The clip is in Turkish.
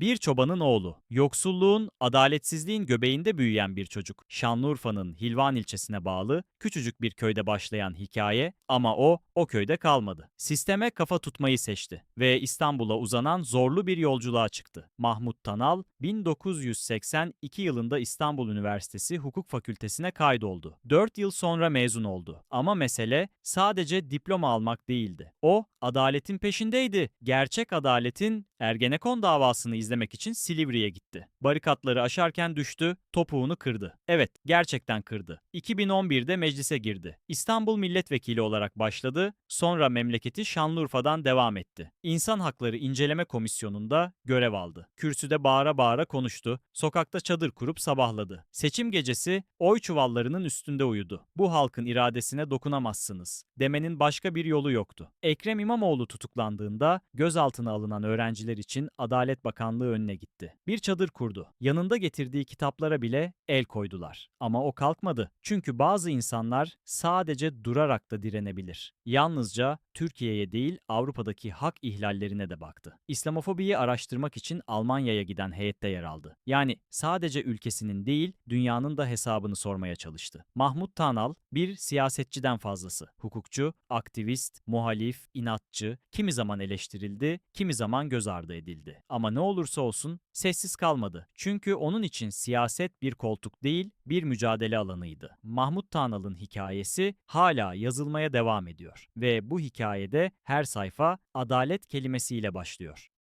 Bir çobanın oğlu, yoksulluğun, adaletsizliğin göbeğinde büyüyen bir çocuk. Şanlıurfa'nın Hilvan ilçesine bağlı küçücük bir köyde başlayan hikaye ama o, o köyde kalmadı. Sisteme kafa tutmayı seçti ve İstanbul'a uzanan zorlu bir yolculuğa çıktı. Mahmut Tanal, 1982 yılında İstanbul Üniversitesi Hukuk Fakültesine kaydoldu. 4 yıl sonra mezun oldu. Ama mesele sadece diploma almak değildi. O, adaletin peşindeydi. Gerçek adaletin Ergenekon davasını izlemek için Silivri'ye gitti. Barikatları aşarken düştü, topuğunu kırdı. Evet, gerçekten kırdı. 2011'de meclise girdi. İstanbul milletvekili olarak başladı, sonra memleketi Şanlıurfa'dan devam etti. İnsan Hakları İnceleme Komisyonu'nda görev aldı. Kürsüde bağıra bağıra konuştu, sokakta çadır kurup sabahladı. Seçim gecesi oy çuvallarının üstünde uyudu. Bu halkın iradesine dokunamazsınız. Demenin başka bir yolu yoktu. Ekrem İmamoğlu tutuklandığında gözaltına alınan öğrenciler için Adalet Bakanlığı önüne gitti. Bir çadır kurdu. Yanında getirdiği kitaplara bile el koydular. Ama o kalkmadı. Çünkü bazı insanlar sadece durarak da direnebilir. Yalnızca Türkiye'ye değil Avrupa'daki hak ihlallerine de baktı. İslamofobiyi araştırmak için Almanya'ya giden heyette yer aldı. Yani sadece ülkesinin değil dünyanın da hesabını sormaya çalıştı. Mahmut Tanal bir siyasetçiden fazlası. Hukukçu, aktivist, muhalif, inatçı, kimi zaman eleştirildi, kimi zaman göz ardı edildi. Ama ne olursa olsun sessiz kalmadı. Çünkü onun için siyaset bir koltuk değil, bir mücadele alanıydı. Mahmut Tanal'ın hikayesi hala yazılmaya devam ediyor ve bu hikayede her sayfa adalet kelimesiyle başlıyor.